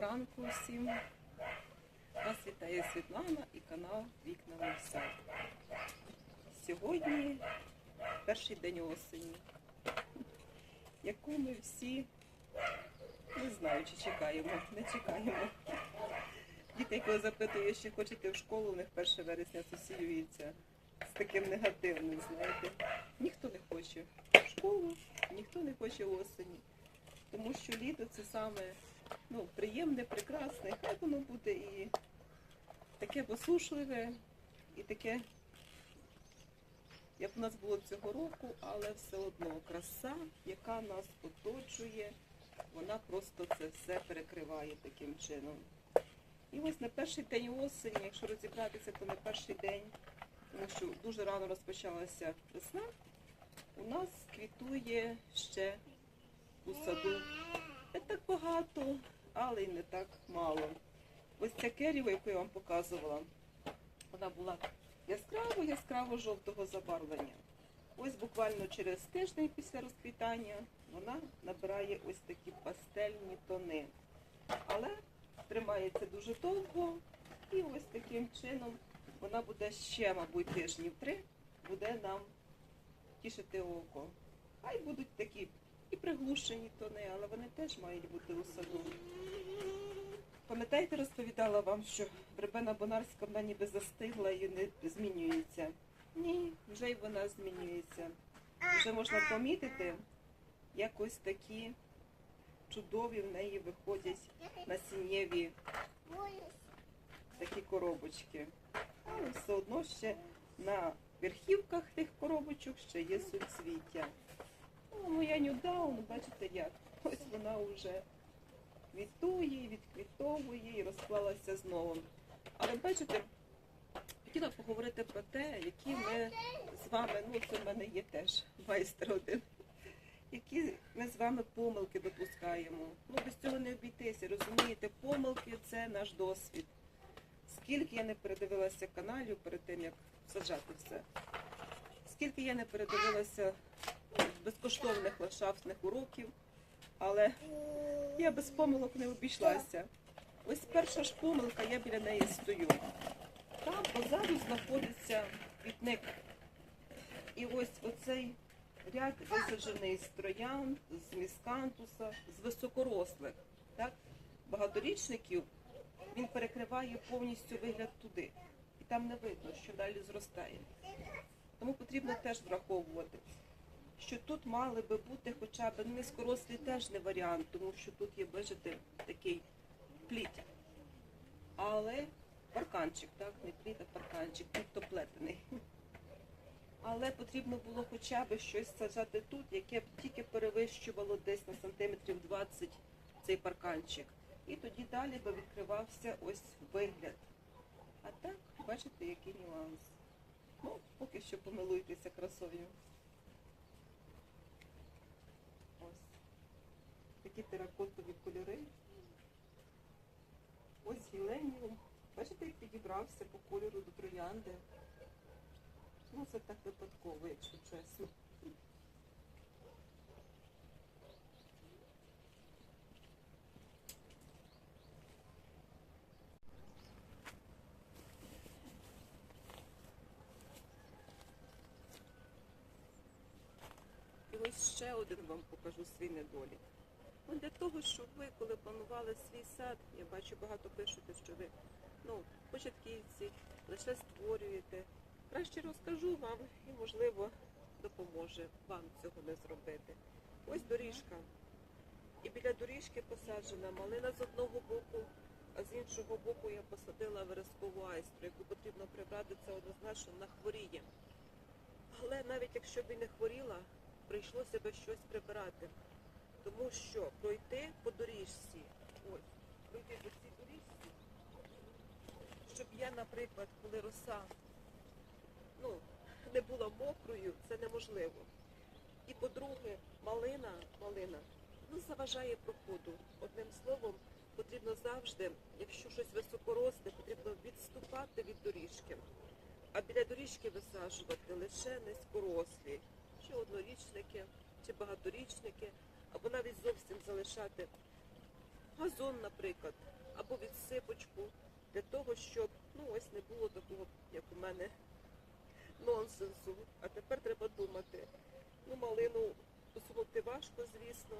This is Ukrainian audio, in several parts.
Ранку всім. Вас вітає Світлана і канал Вікна сад. Сьогодні перший день осені, яку ми всі не знаю, чи чекаємо, не чекаємо. Діти, коли запитує, чи хочете в школу, у них 1 вересня асоціюється з таким негативним, знаєте. Ніхто не хоче в школу, ніхто не хоче осені. Тому що літо це саме ну, приємне, прекрасне, хай воно буде і таке посушливе, і таке, як у нас було цього року, але все одно краса, яка нас оточує, вона просто це все перекриває таким чином. І ось на перший день осені, якщо розібратися, то не перший день, тому що дуже рано розпочалася весна, у нас квітує ще у саду не так багато, але й не так мало. Ось ця керіва, яку я вам показувала, вона була яскраво, яскраво жовтого забарвлення. Ось буквально через тиждень після розквітання вона набирає ось такі пастельні тони. Але тримається дуже довго і ось таким чином вона буде ще, мабуть, тижнів три, буде нам тішити око. Хай будуть такі і приглушені тони, але вони теж мають бути у саду. Пам'ятаєте, розповідала вам, що вербена бонарська вона ніби застигла і не змінюється. Ні, вже й вона змінюється. Вже можна помітити, як ось такі чудові в неї виходять насіннєві такі коробочки. Але все одно ще на верхівках тих коробочок ще є суцвіття. Ну, моя Ньюдаун, бачите як? Ось вона вже квітує, відквітовує і розклалася знову. Але бачите, хотіла поговорити про те, які ми з вами, ну це в мене є теж майстер один, які ми з вами помилки допускаємо. Ну без цього не обійтися, розумієте, помилки це наш досвід. Скільки я не передивилася каналів перед тим, як саджати все. Скільки я не передивилася безкоштовних ландшафтних уроків, але я без помилок не обійшлася. Ось перша ж помилка, я біля неї стою. Там позаду знаходиться квітник. І ось оцей ряд висаджений з троян, з міскантуса, з високорослих. Так? Багаторічників він перекриває повністю вигляд туди. І там не видно, що далі зростає. Тому потрібно теж враховувати, що тут мали би бути хоча б ну, низькорослі теж не варіант, тому що тут є, бачите, такий плід. Але парканчик, так, не плід, а парканчик, тобто плетений. Але потрібно було хоча б щось саджати тут, яке б тільки перевищувало десь на сантиметрів 20 цей парканчик. І тоді далі би відкривався ось вигляд. А так, бачите, який нюанс. Ну, поки що помилуйтеся красою. Ось. Такі теракотові кольори. Ось гіленіум. Бачите, як підібрався по кольору до троянди. Ну, це так випадково, якщо чесно. І ось ще один вам покажу свій недолік. Ну, для того, щоб ви, коли планували свій сад, я бачу, багато пишете, що ви ну, початківці, лише створюєте. Краще розкажу вам і, можливо, допоможе вам цього не зробити. Ось доріжка. І біля доріжки посаджена малина з одного боку, а з іншого боку я посадила верескову айстру, яку потрібно прибрати, це однозначно на хворіє. Але навіть якщо б і не хворіла, прийшлося б щось прибирати. Тому що пройти по доріжці, ось, пройти по цій доріжці, щоб я, наприклад, коли роса ну, не була мокрою, це неможливо. І по-друге, малина, малина, ну, заважає проходу. Одним словом, потрібно завжди, якщо щось високоросле, потрібно відступати від доріжки. А біля доріжки висаджувати лише низькорослі, чи однорічники, чи багаторічники, або навіть зовсім залишати газон, наприклад, або відсипочку, для того, щоб ну ось не було такого, як у мене, нонсенсу. А тепер треба думати. Ну, малину посунути важко, звісно.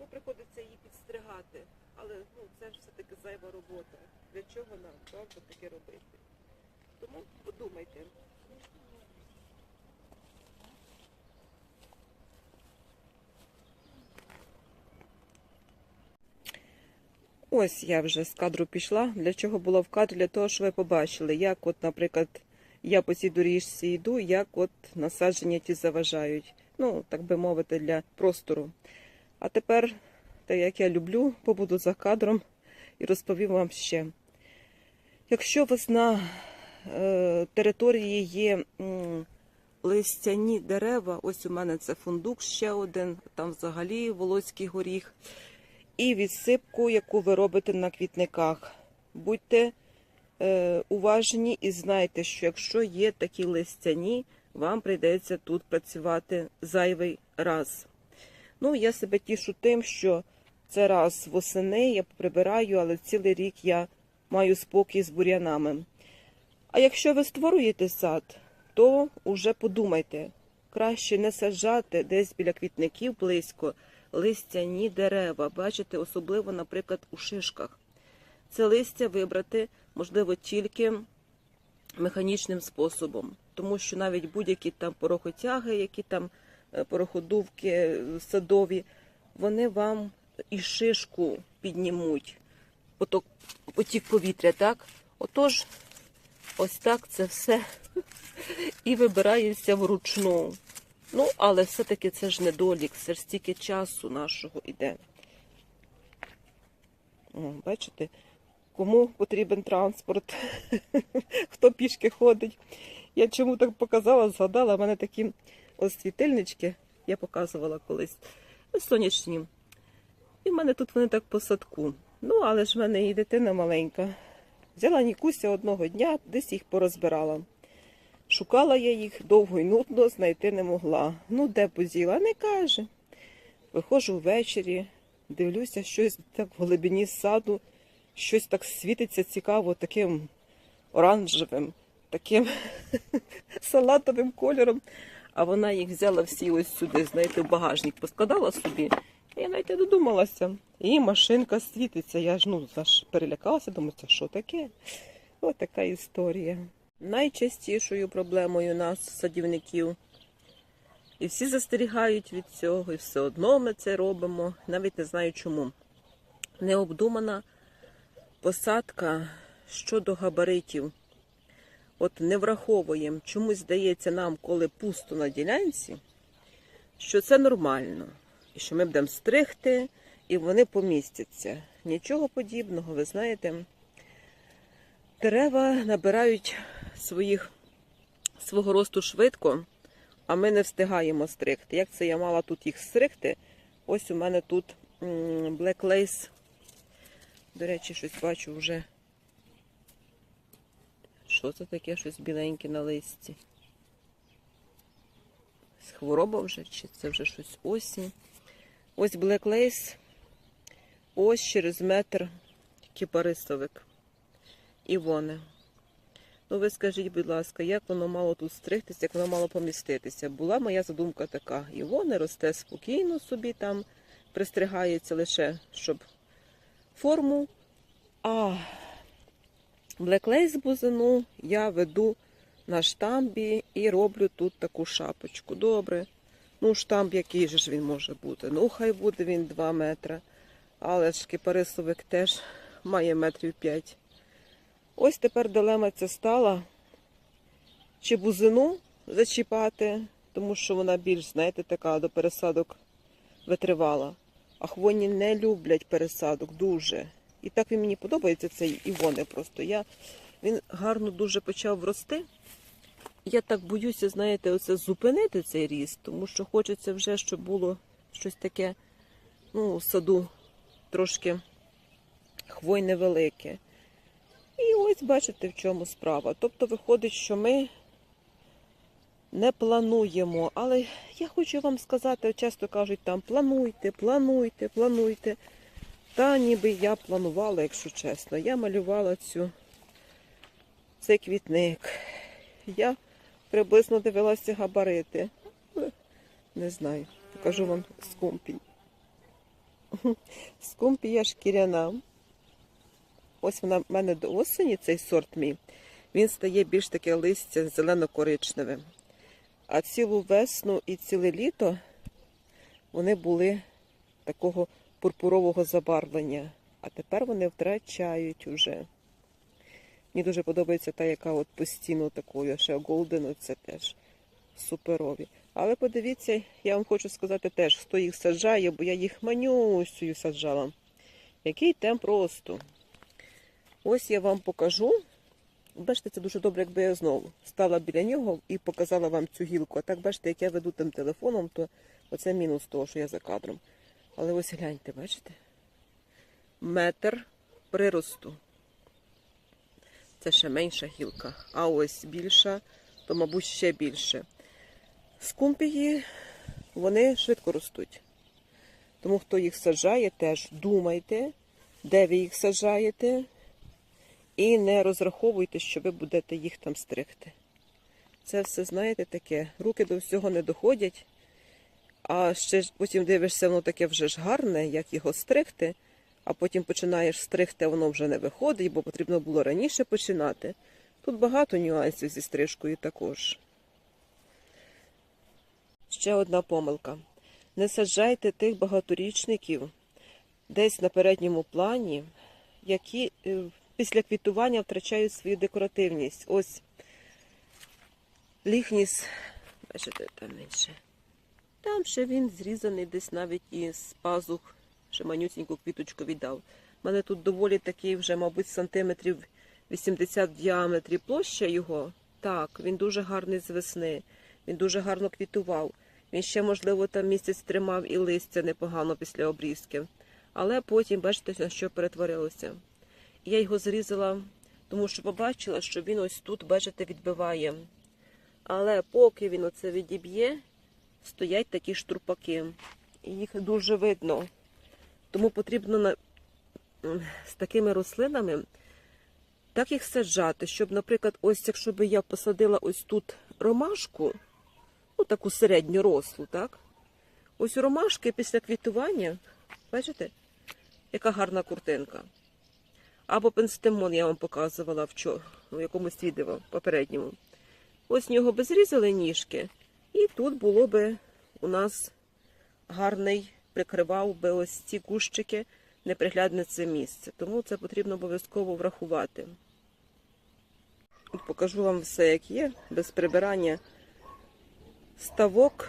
Ну, приходиться її підстригати. Але ну, це ж все-таки зайва робота. Для чого нам правда таке робити? Тому подумайте. Ось я вже з кадру пішла. Для чого була в кадрі? Для того, щоб ви побачили, як, от, наприклад, я по цій доріжці йду, як от насадження ті заважають. Ну, так би мовити, для простору. А тепер, так як я люблю, побуду за кадром і розповім вам ще. Якщо у вас на е, території є м, листяні дерева, ось у мене це фундук ще один, там взагалі волоський горіх, і відсипку, яку ви робите на квітниках. Будьте е, уважні і знайте, що якщо є такі листяні, вам прийдеться тут працювати зайвий раз. Ну, я себе тішу тим, що це раз восени я прибираю, але цілий рік я маю спокій з бур'янами. А якщо ви створюєте сад, то уже подумайте, краще не саджати десь біля квітників близько листяні дерева. Бачите, особливо, наприклад, у шишках. Це листя вибрати можливо тільки механічним способом, тому що навіть будь-які там порохотяги, які там е, пороходувки е, садові, вони вам і шишку піднімуть, поток, потік повітря, так? Отож, ось так це все і вибирається вручну. Ну, але все-таки це ж недолік, це ж стільки часу нашого іде. О, бачите, кому потрібен транспорт, хто пішки ходить. Я чому так показала, згадала, в мене такі ось світильнички, я показувала колись, сонячні. І в мене тут вони так по садку. Ну, але ж в мене і дитина маленька. Взяла Нікуся одного дня, десь їх порозбирала. Шукала я їх довго і нудно, знайти не могла. Ну, де поділа, не каже. Виходжу ввечері, дивлюся, щось так в глибині саду, щось так світиться цікаво, таким оранжевим, таким салатовим кольором. А вона їх взяла всі ось сюди, знаєте, в багажник поскладала собі. І я навіть не додумалася. І машинка світиться. Я ж ну аж перелякалася, думаю, це що таке? Ось така історія. Найчастішою проблемою нас, садівників. І всі застерігають від цього, і все одно ми це робимо. Навіть не знаю чому. Необдумана посадка щодо габаритів. От не враховуємо, чомусь здається нам, коли пусто на ділянці, що це нормально. І що ми будемо стригти, і вони помістяться. Нічого подібного, ви знаєте, дерева набирають своїх, свого росту швидко, а ми не встигаємо стригти. Як це я мала тут їх стригти? Ось у мене тут Black Lace. До речі, щось бачу вже. Що це таке? Щось біленьке на листі? Хвороба вже, чи це вже щось осінь? Ось Black Lace, ось через метр кіпарисовик. Івони. Ну, ви скажіть, будь ласка, як воно мало тут стригтися, як воно мало поміститися? Була моя задумка така. Івони росте спокійно собі там, пристригається лише, щоб форму. А Black Lace бузину я веду на штамбі і роблю тут таку шапочку. Добре. Ну, штамп який же ж він може бути? Ну, хай буде він 2 метри. Але ж кипарисовик теж має метрів 5. Ось тепер дилема ця стала. Чи бузину зачіпати, тому що вона більш, знаєте, така до пересадок витривала. А хвойні не люблять пересадок дуже. І так він мені подобається цей Івони просто. Я, Він гарно дуже почав рости. Я так боюся, знаєте, оце зупинити цей ріст, тому що хочеться вже, щоб було щось таке, ну, саду трошки хвойне велике. І ось бачите, в чому справа. Тобто виходить, що ми не плануємо. Але я хочу вам сказати, часто кажуть там плануйте, плануйте, плануйте. Та ніби я планувала, якщо чесно. Я малювала цю цей квітник. Я приблизно дивилася габарити. Не знаю, покажу вам скумпій. Скумпія шкіряна. Ось вона в мене до осені, цей сорт мій. Він стає більш таке листя зелено-коричневим. А цілу весну і ціле літо вони були такого пурпурового забарвлення. А тепер вони втрачають уже. Мені дуже подобається та, яка от постійно такою, ще голден, це теж суперові. Але подивіться, я вам хочу сказати теж, хто їх саджає, бо я їх манюсею саджала. Який темп росту. Ось я вам покажу. Бачите, це дуже добре, якби я знову стала біля нього і показала вам цю гілку. А так бачите, як я веду тим телефоном, то оце мінус того, що я за кадром. Але ось гляньте, бачите? Метр приросту. Це ще менша гілка. А ось більша, то, мабуть, ще більше. Скумпії, вони швидко ростуть. Тому хто їх саджає, теж думайте, де ви їх саджаєте, і не розраховуйте, що ви будете їх там стригти. Це все, знаєте, таке. Руки до всього не доходять, а ще потім дивишся, воно таке вже ж гарне, як його стригти, а потім починаєш стригти, воно вже не виходить, бо потрібно було раніше починати. Тут багато нюансів зі стрижкою також. Ще одна помилка. Не саджайте тих багаторічників десь на передньому плані, які е, після квітування втрачають свою декоративність. Ось ліхніс, бачите, там менше. Там ще він зрізаний десь навіть із пазух, ще манюсіньку квіточку віддав. У мене тут доволі такий вже, мабуть, сантиметрів 80 в діаметрі площа його. Так, він дуже гарний з весни, він дуже гарно квітував. Він ще, можливо, там місяць тримав і листя непогано після обрізки. Але потім, бачите, на що перетворилося. Я його зрізала, тому що побачила, що він ось тут, бачите, відбиває. Але поки він оце відіб'є, стоять такі штурпаки. І їх дуже видно. Тому потрібно на... з такими рослинами так їх саджати, щоб, наприклад, ось якщо би я посадила ось тут ромашку, ну таку середню рослу, так? Ось ромашки після квітування, бачите, яка гарна куртинка. Або пенстемон я вам показувала вчора, у якомусь відео попередньому. Ось в нього би зрізали ніжки, і тут було би у нас гарний, прикривав би ось ці кущики, неприглядне це місце. Тому це потрібно обов'язково врахувати. От покажу вам все, як є, без прибирання ставок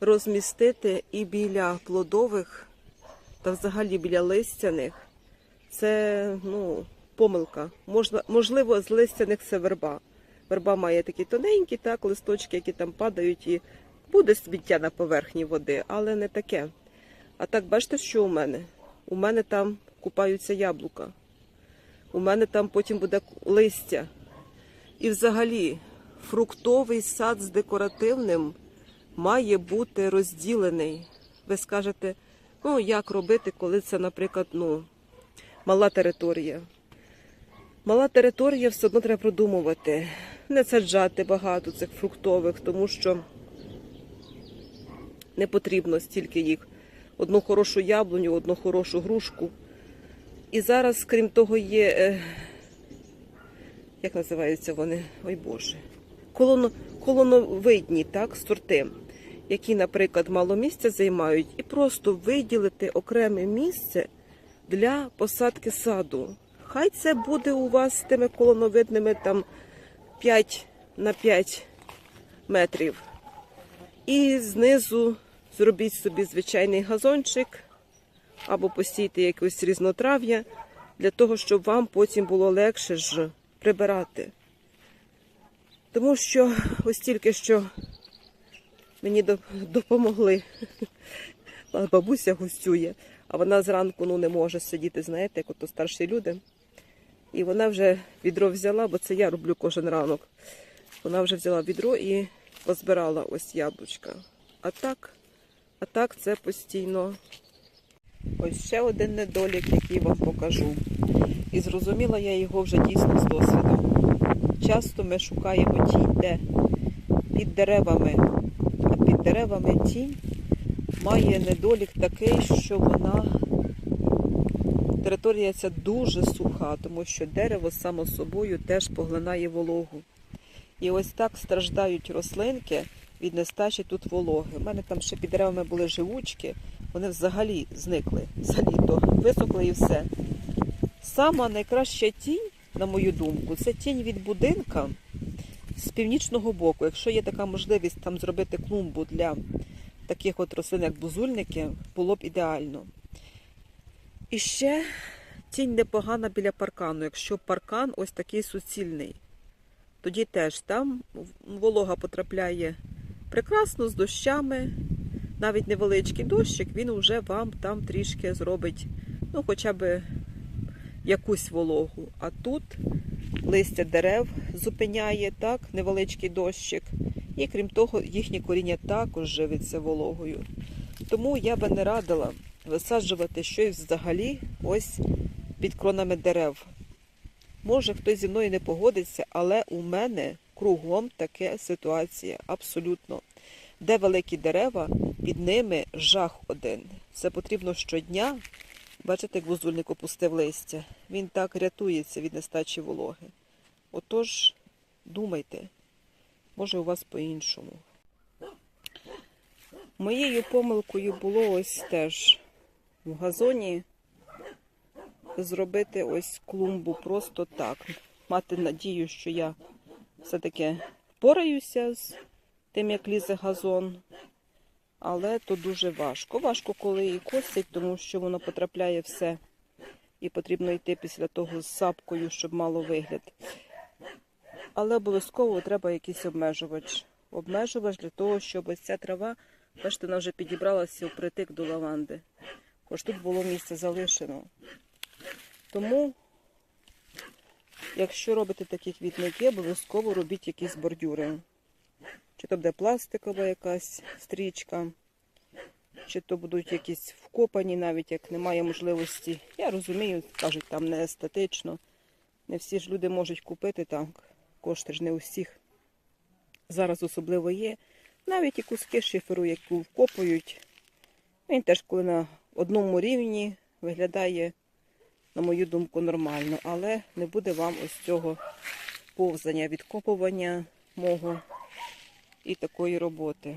розмістити і біля плодових та взагалі біля листяних. Це ну, помилка. Можна, можливо, з листяних це верба. Верба має такі тоненькі так, листочки, які там падають, і буде сміття на поверхні води, але не таке. А так, бачите, що у мене? У мене там купаються яблука. У мене там потім буде листя. І взагалі фруктовий сад з декоративним має бути розділений. Ви скажете, ну як робити, коли це, наприклад, ну, мала територія. Мала територія все одно треба продумувати. Не саджати багато цих фруктових, тому що не потрібно стільки їх. Одну хорошу яблуню, одну хорошу грушку. І зараз, крім того, є, е, як називаються вони? Ой Боже. Колоно, колоновидні так, сорти, які, наприклад, мало місця займають, і просто виділити окреме місце для посадки саду. Хай це буде у вас з тими колоновидними там 5 на 5 метрів. І знизу зробіть собі звичайний газончик або посійте якось різнотрав'я для того, щоб вам потім було легше ж прибирати. Тому що ось тільки що мені до- допомогли. Бабуся гостює, а вона зранку ну, не може сидіти, знаєте, як ото старші люди. І вона вже відро взяла, бо це я роблю кожен ранок. Вона вже взяла відро і позбирала ось яблучка. А так, а так це постійно. Ось ще один недолік, який вам покажу. І зрозуміла я його вже дійсно з досвіду. Часто ми шукаємо тінь, де під деревами, а під деревами тінь має недолік такий, що вона територія ця дуже суха, тому що дерево само собою теж поглинає вологу. І ось так страждають рослинки від нестачі тут вологи. У мене там ще під деревами були живучки, вони взагалі зникли за літо, висохли і все. Сама найкраща тінь, на мою думку, це тінь від будинка з північного боку. Якщо є така можливість там зробити клумбу для таких от рослин, як бузульники, було б ідеально. І ще тінь непогана біля паркану, якщо паркан ось такий суцільний. Тоді теж там волога потрапляє прекрасно з дощами. Навіть невеличкий дощик, він вже вам там трішки зробить, ну, хоча б якусь вологу. А тут листя дерев зупиняє так, невеличкий дощик. І крім того, їхнє коріння також живиться вологою. Тому я би не радила висаджувати щось взагалі ось під кронами дерев. Може, хтось зі мною не погодиться, але у мене кругом така ситуація абсолютно. Де великі дерева, під ними жах один. Це потрібно щодня. Бачите, як вузульник опустив листя. Він так рятується від нестачі вологи. Отож, думайте, може у вас по-іншому. Моєю помилкою було ось теж в газоні зробити ось клумбу просто так. Мати надію, що я все-таки впораюся з тим, як лізе газон. Але то дуже важко. Важко, коли і косять, тому що воно потрапляє все. І потрібно йти після того з сапкою, щоб мало вигляд. Але обов'язково треба якийсь обмежувач. Обмежувач для того, щоб ця трава, бачите, вона вже підібралася впритик до лаванди. Ось тут було місце залишено. Тому, якщо робите такі квітники, обов'язково робіть якісь бордюри. Чи то буде пластикова якась стрічка, чи то будуть якісь вкопані, навіть як немає можливості. Я розумію, кажуть, там не естетично. Не всі ж люди можуть купити так. Кошти ж не усіх. Зараз особливо є. Навіть і куски шиферу, яку вкопують. Він теж, коли на одному рівні виглядає, на мою думку, нормально. Але не буде вам ось цього повзання, відкопування мого і такої роботи.